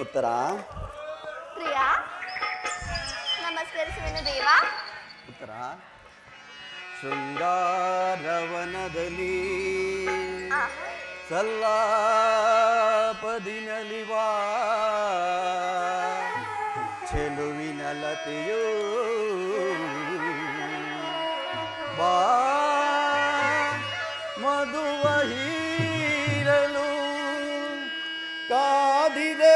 ಉತ್ತರ? ಪ್ರಿಯ ನಮಸ್ಕರಿಸುವೆನು ದೇವ. ಉತ್ತರ? ಶೃಂಗಾರವನದಲ್ಲಿ. ಸಲ್ಲಾಪದಿನಲಿವಾ ಚೆಲುವಿನ ಲತೆಯೋ ಬಾ. ಮಧುವ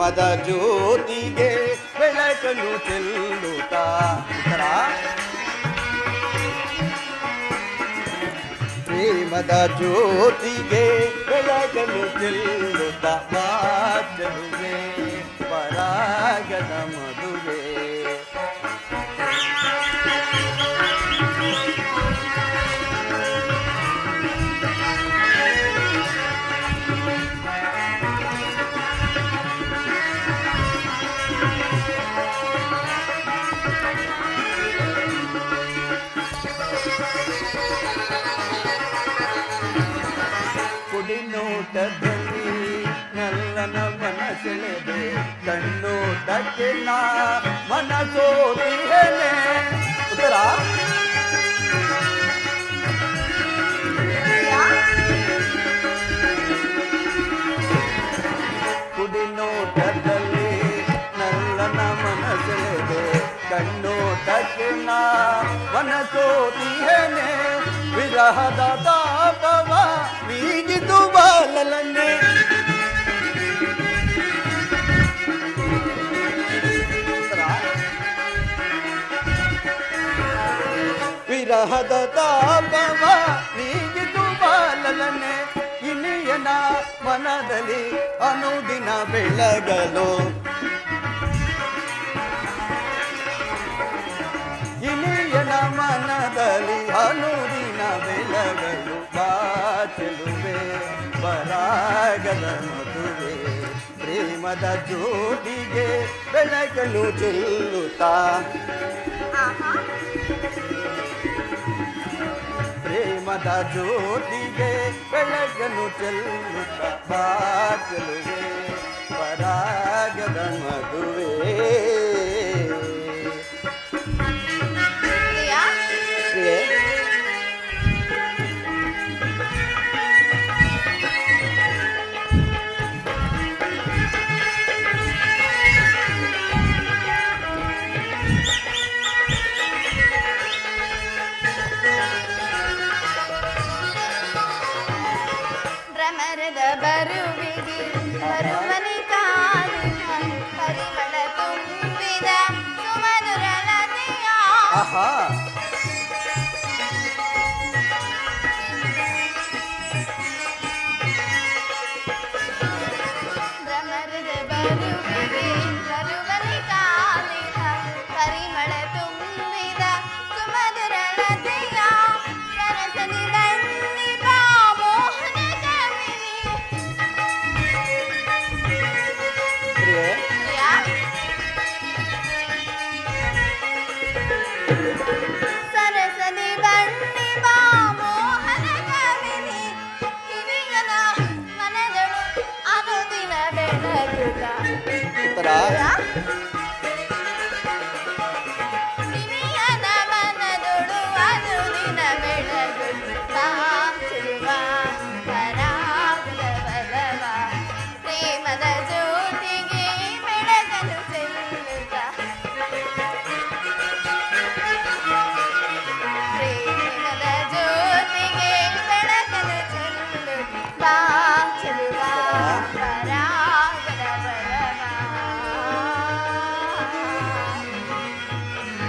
ಪ್ರೇಮದ ಜ್ಯೋತಿಗೆ ಬೆಳಕನ್ನು ಚೆಲ್ಲುತ್ತಾ ಉತ್ತರ ಪ್ರೇಮದ ಜ್ಯೋತಿಗೆ ಬೆಳಕನ್ನು ಚೆಲ್ಲುತ್ತ ಬಾಚಲುವೆ ಪರಾಗದ ಮದುವೆ ಕುಡಿನೋಟದಲ್ಲಿ ನಲ್ಲನ ಮನಸೆಳೆದೆ ಕಣ್ಣೋಟಕ್ಕೆ ನಾ ಮನಸೋತಿಹೇನೆ ಉತ್ತರ ಪ್ರಿಯ ಕುಡಿನೋಟದಲ್ಲಿ ನಲ್ಲನ ಮನಸೆಳೆದೆ ಕಣ್ಣೋಟಕ್ಕೆ ನಾ ಮನಸೋತಿಹೇನೆ ವಿರಹದ ತಾಪವ ನೀಗಿತು ಬಾಲಲನ್ನೇ ವಿರಹದ ತಾಪವ ನೀಗಿತು ಬಾಲಲನೆ ಇನಿಯನ ಮನದಲ್ಲಿ ಅನುದಿನ ಬೆಳಗಲು ಪ್ರೇಮದ ಜೋಡಿಗೆ ಬೆಳಗಲು ಚೆಲ್ಲುತ್ತಾ ಆಹಾ ಪ್ರೇಮದ ಜ್ಯೋತಿಗೆ ಬೆಳಗನ್ನು ಚೆಲ್ಲುತ್ತ ಬರುವಿರಿ. ಬರುವನಿ ಕಾಲಿನ ಪರಿಮಳ ತುಂಬಿದ ಸುಮಧುರ ಲತೆಯ ಆಹಾ ಪರಿಮಳ ತುಂಬಿದ ಸುಮಧುರ ಲತೆಯ